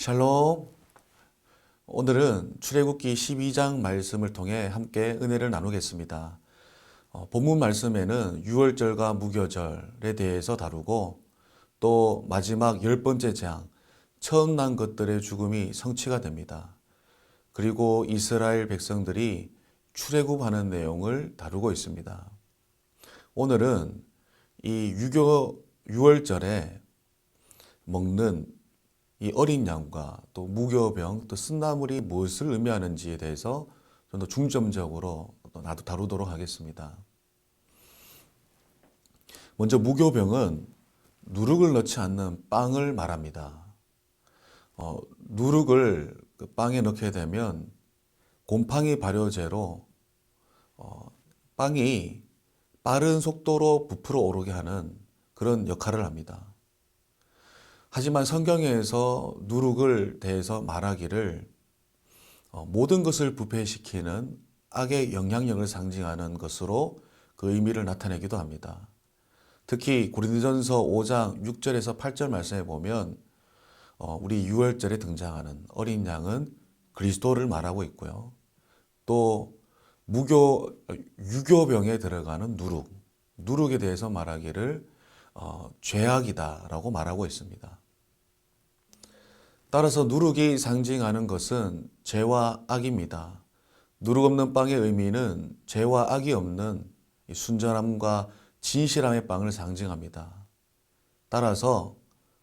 샬롬. 오늘은 출애굽기 12장 말씀을 통해 함께 은혜를 나누겠습니다. 어, 본문 말씀에는 유월절과 무교절에 대해서 다루고 또 마지막 열 번째 장 처음 난 것들의 죽음이 성취가 됩니다. 그리고 이스라엘 백성들이 출애굽하는 내용을 다루고 있습니다. 오늘은 이 유교 유월절에 먹는 이 어린 양과 또 무교병 또 쓴나물이 무엇을 의미하는지에 대해서 좀 더 중점적으로 나도 다루도록 하겠습니다. 먼저 무교병은 누룩을 넣지 않는 빵을 말합니다. 어, 누룩을 그 빵에 넣게 되면 곰팡이 발효제로 어, 빵이 빠른 속도로 부풀어 오르게 하는 그런 역할을 합니다. 하지만 성경에서 누룩을 대해서 말하기를 어, 모든 것을 부패시키는 악의 영향력을 상징하는 것으로 그 의미를 나타내기도 합니다. 특히 고린도전서 5장 6절에서 8절 말씀에 보면 어, 우리 유월절에 등장하는 어린 양은 그리스도를 말하고 있고요. 또 무교 유교병에 들어가는 누룩, 누룩에 대해서 말하기를 어, 죄악이다라고 말하고 있습니다. 따라서 누룩이 상징하는 것은 죄와 악입니다. 누룩 없는 빵의 의미는 죄와 악이 없는 순전함과 진실함의 빵을 상징합니다. 따라서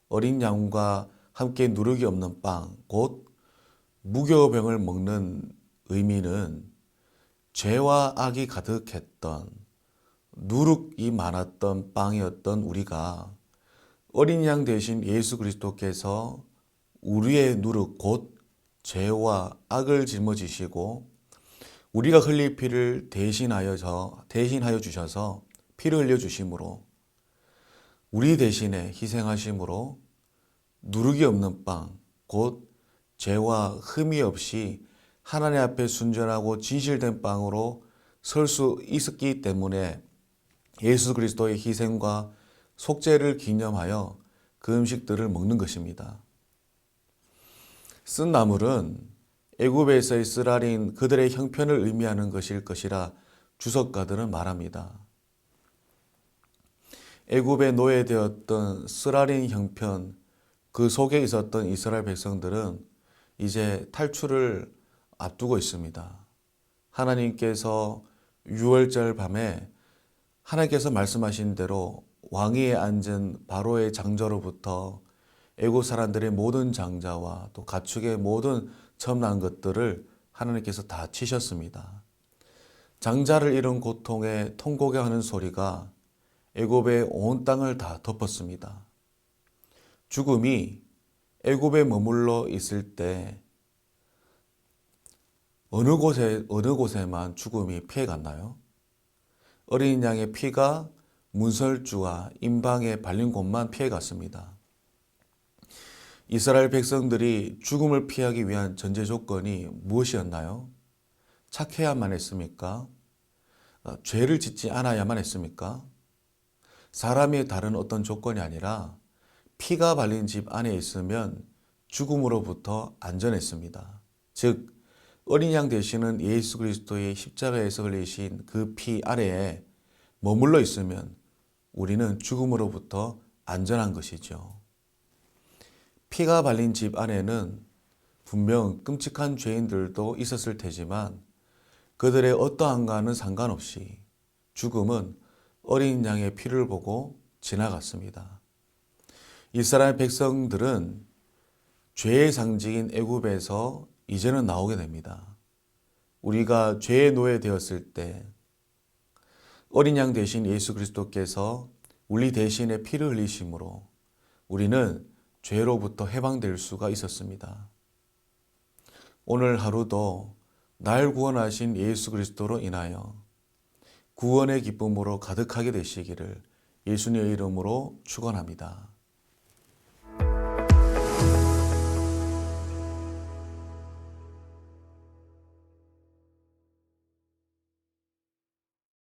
어린 양과 함께 누룩이 없는 빵, 곧 무교병을 먹는 의미는 죄와 악이 가득했던 누룩이 많았던 빵이었던 우리가 어린 양 대신 예수 그리스도께서 우리의 누룩 곧 죄와 악을 짊어지시고 우리가 흘릴 피를 대신하여서 대신하여 주셔서 피를 흘려 주심으로 우리 대신에 희생하심으로 누룩이 없는 빵 곧 죄와 흠이 없이 하나님 앞에 순전하고 진실된 빵으로 설 수 있었기 때문에 예수 그리스도의 희생과 속죄를 기념하여 그 음식들을 먹는 것입니다. 쓴 나물은 애굽에서의 쓰라린 그들의 형편을 의미하는 것일 것이라 주석가들은 말합니다. 애굽에 노예되었던 쓰라린 형편 그 속에 있었던 이스라엘 백성들은 이제 탈출을 앞두고 있습니다. 하나님께서 6월절 밤에 하나님께서 말씀하신 대로 왕위에 앉은 바로의 장자로부터 애국 사람들의 모든 장자와 또 가축의 모든 첨난 것들을 하나님께서 다 치셨습니다. 장자를 잃은 고통에 통곡하는 소리가 애굽의 온 땅을 다 덮었습니다. 죽음이 애굽에 머물러 있을 때 어느 곳에 어느 곳에만 죽음이 피해 갔나요? 어린 양의 피가 문설주와 임방에 발린 곳만 피해 갔습니다. 이스라엘 백성들이 죽음을 피하기 위한 전제 조건이 무엇이었나요? 착해야만 했습니까? 어, 죄를 짓지 않아야만 했습니까? 사람이 다른 어떤 조건이 아니라 피가 발린 집 안에 있으면 죽음으로부터 안전했습니다. 즉, 어린 양 되시는 예수 그리스도의 십자가에서 흘리신 그 피 아래에 머물러 있으면 우리는 죽음으로부터 안전한 것이죠. 피가 발린 집 안에는 분명 끔찍한 죄인들도 있었을 테지만 그들의 어떠한가는 상관없이 죽음은 어린 양의 피를 보고 지나갔습니다. 이스라엘 백성들은 죄의 상징인 애굽에서 이제는 나오게 됩니다. 우리가 죄의 노예 되었을 때 어린 양 대신 예수 그리스도께서 우리 대신에 피를 흘리심으로 우리는 죄로부터 해방될 수가 있었습니다. 오늘 하루도 날 구원하신 예수 그리스도로 인하여 구원의 기쁨으로 가득하게 되시기를 예수님의 이름으로 축원합니다.